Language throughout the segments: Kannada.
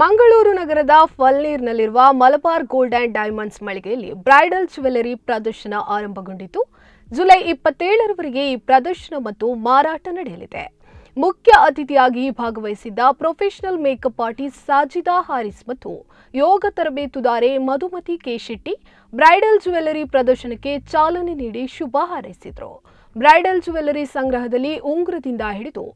ಮಂಗಳೂರು ನಗರದ ಫಲ್ನೀರ್ನಲ್ಲಿರುವ ಮಲಬಾರ್ ಗೋಲ್ಡ್ ಆ್ಯಂಡ್ ಡೈಮಂಡ್ಸ್ ಮಳಿಗೆಯಲ್ಲಿ ಬ್ರೈಡಲ್ ಜ್ಯುವೆಲರಿ ಪ್ರದರ್ಶನ ಆರಂಭಗೊಂಡಿತು. ಜುಲೈ ಇಪ್ಪತ್ತೇಳರವರೆಗೆ ಈ ಪ್ರದರ್ಶನ ಮತ್ತು ಮಾರಾಟ ನಡೆಯಲಿದೆ. ಮುಖ್ಯ ಅತಿಥಿಯಾಗಿ ಭಾಗವಹಿಸಿದ್ದ professional makeup artist Sajida Haris ಮತ್ತು ಯೋಗ ತರಬೇತುದಾರೆ Madhumati K Shetty bridal jewellery ಪ್ರದರ್ಶನಕ್ಕೆ ಚಾಲನೆ ನೀಡಿ ಶುಭ ಹಾರೈಸಿದರು. ಬ್ರೈಡಲ್ ಜ್ಯುವೆಲರಿ ಸಂಗ್ರಹದಲ್ಲಿ ಉಂಗುರದಿಂದ ಹಿಡಿದು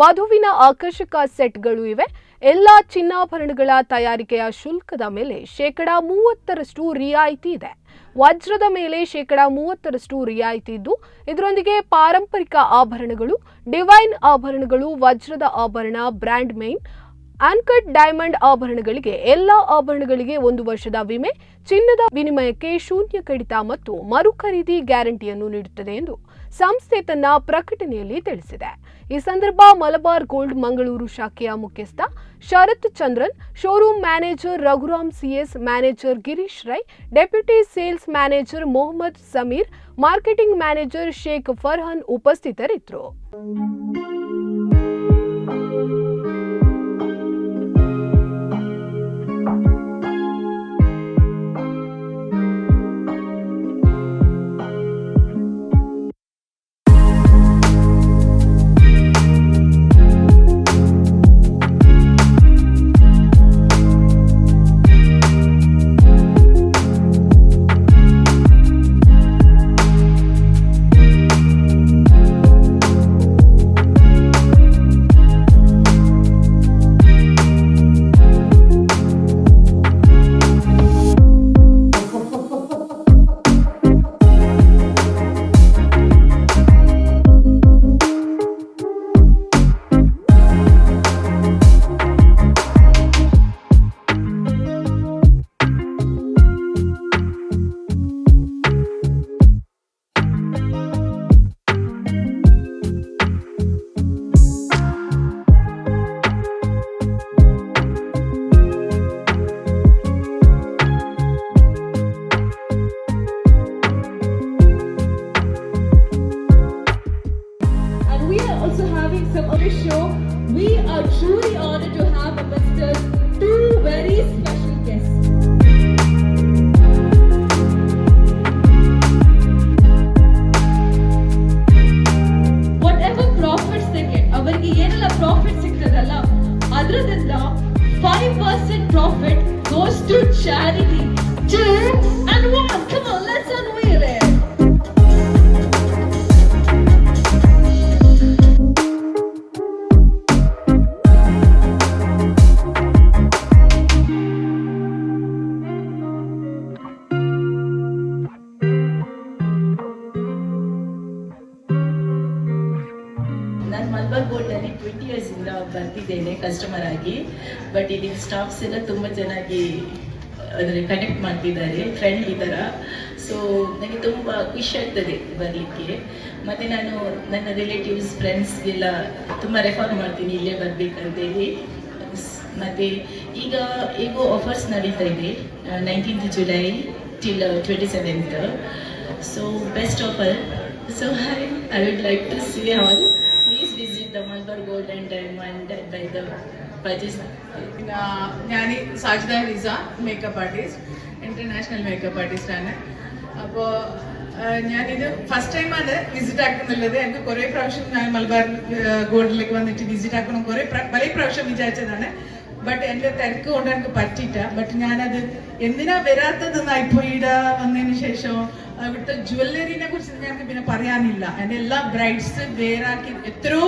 ವಧುವಿನ ಆಕರ್ಷಕ ಸೆಟ್ಗಳು ಇವೆ. ಎಲ್ಲ ಚಿನ್ನಾಭರಣಗಳ ತಯಾರಿಕೆಯ ಶುಲ್ಕದ ಮೇಲೆ ಶೇಕಡ ಮೂವತ್ತರಷ್ಟು ರಿಯಾಯಿತಿ ಇದೆ. ವಜ್ರದ ಮೇಲೆ ಶೇಕಡ ಮೂವತ್ತರಷ್ಟು ರಿಯಾಯಿತಿ ಇದ್ದು, ಇದರೊಂದಿಗೆ ಪಾರಂಪರಿಕ ಆಭರಣಗಳು, ಡಿವೈನ್ ಆಭರಣಗಳು, ವಜ್ರದ ಆಭರಣ, ಬ್ರ್ಯಾಂಡ್ ಮೇನ್ ಆನ್ಕಟ್ ಡೈಮಂಡ್ ಆಭರಣಗಳಿಗೆ ಎಲ್ಲ ಆಭರಣಗಳಿಗೆ ಒಂದು ವರ್ಷದ ವಿಮೆ, ಚಿನ್ನದ ವಿನಿಮಯಕ್ಕೆ ಶೂನ್ಯ ಕಡಿತ ಮತ್ತು ಮರು ಖರೀದಿ ಗ್ಯಾರಂಟಿಯನ್ನು ನೀಡುತ್ತದೆ ಎಂದು ಸಂಸ್ಥೆ ತನ್ನ ಪ್ರಕಟಣೆಯಲ್ಲಿ ತಿಳಿಸಿದೆ. ಈ ಸಂದರ್ಭ ಮಲಬಾರ್ ಗೋಲ್ಡ್ ಮಂಗಳೂರು ಶಾಖೆಯ ಮುಖ್ಯಸ್ಥ Sharath Chandran, showroom manager Raghuram CS, manager Girish Rai, deputy sales manager Mohammed Sameer, marketing manager Sheikh Farhan ಉಪಸ್ಥಿತರಿದ್ದರು. show. We are truly honored to have amongst us two very special guests. Whatever profits they get, ಅವರಿಗೆ ಏನೆಲ್ಲ ಪ್ರಾಫಿಟ್ ಸಿಗ್ತದಲ್ಲ ಅದರದಿಂದ five percent profit goes to charity too Malabar ಗೋಲ್ಡಲ್ಲಿ twenty ಇಯರ್ಸಿಂದ ಬರ್ತಿದ್ದೇನೆ ಕಸ್ಟಮರ್ ಆಗಿ. ಬಟ್ ಇಲ್ಲಿ ಸ್ಟಾಫ್ಸ್ ಎಲ್ಲ ತುಂಬ ಚೆನ್ನಾಗಿ, ಅಂದರೆ ಕನೆಕ್ಟ್ ಮಾಡ್ತಿದ್ದಾರೆ ಫ್ರೆಂಡ್ಲಿ ಥರ ಸೊ ನನಗೆ ತುಂಬ ಖುಷಿ ಆಗ್ತದೆ ಬರಲಿಕ್ಕೆ. ಮತ್ತು ನಾನು ನನ್ನ ರಿಲೇಟಿವ್ಸ್ ಫ್ರೆಂಡ್ಸ್ಗೆಲ್ಲ ತುಂಬ ರೆಫರ್ ಮಾಡ್ತೀನಿ, ಇಲ್ಲೇ ಬರಬೇಕಂತೇಳಿ ಮತ್ತು ಈಗ ಹೇಗೋ ಆಫರ್ಸ್ ನಡೀತಾ ಇದೆ nineteenth July till twenty seventh so best offer so I I would like to see all please visit the Malabar gold and diamond by the പിന്നെ ഞാൻ Sajida Riza makeup artist international makeup artist ആണ്. അപ്പോൾ ഞാനിത് ഫസ്റ്റ് ടൈമാണ് വിസിറ്റ് ആക്കുന്നുള്ളത്. എനിക്ക് കുറേ പ്രാവശ്യം ഞാൻ മലബാർ ഗോൾഡിലേക്ക് വന്നിട്ട് വിസിറ്റ് ആക്കണം. കുറേ പല പ്രാവശ്യം വിചാരിച്ചതാണ്. ബട്ട് എന്റെ തിരക്ക് കൊണ്ട് എനിക്ക് പറ്റിയിട്ട ബട്ട് ഞാനത് എന്തിനാ വരാത്തതെന്ന് പോയിട വന്നതിന് ശേഷം ഇവിടുത്തെ ജുവല്ലറിനെ കുറിച്ച് ഞങ്ങൾക്ക് പിന്നെ പറയാനില്ല. എന്റെ എല്ലാ ബ്രൈഡ്സ് വേറാക്കി എത്രയോ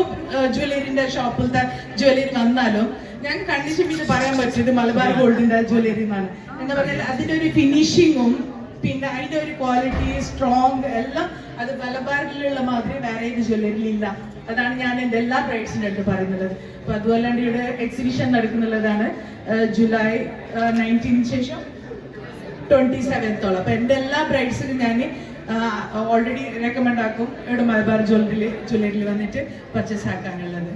ജ്വല്ലറിന്റെ ഷോപ്പിലത്തെ ജുവല്ലറി വന്നാലും ഞാൻ കണ്ടിച്ച് പിന്നെ പറയാൻ പറ്റിയത് മലബാർ ഗോൾഡിന്റെ ജ്വല്ലറി എന്നാണ്. എന്താ പറയുക അതിന്റെ ഒരു ഫിനിഷിങ്ങും പിന്നെ അതിന്റെ ഒരു ക്വാളിറ്റി സ്ട്രോങ് എല്ലാം അത് മലബാറിലുള്ള മാതിരി വേറെ ഏത് ജ്വല്ലറിയിൽ ഇല്ല. അതാണ് ഞാൻ എന്റെ എല്ലാ ബ്രൈഡ്സിന്റെ അടുത്ത് പറയുന്നത്. അപ്പൊ അതുപോലെ ഇവിടെ എക്സിബിഷൻ നടക്കുന്നുള്ളതാണ് ജൂലൈ നയന്റീന് ശേഷം ട്വന്റി സെവൻത്തോളം അപ്പൊ എന്റെ എല്ലാ ബ്രൈഡ്സിനും ഞാൻ ഓൾറെഡി റെക്കമെൻഡ് ആക്കും ഇവിടെ മലബാർ ജ്വല്ലറിയിൽ ജ്വല്ലറിയിൽ വന്നിട്ട് പർച്ചേസ് ആക്കാനുള്ളത്.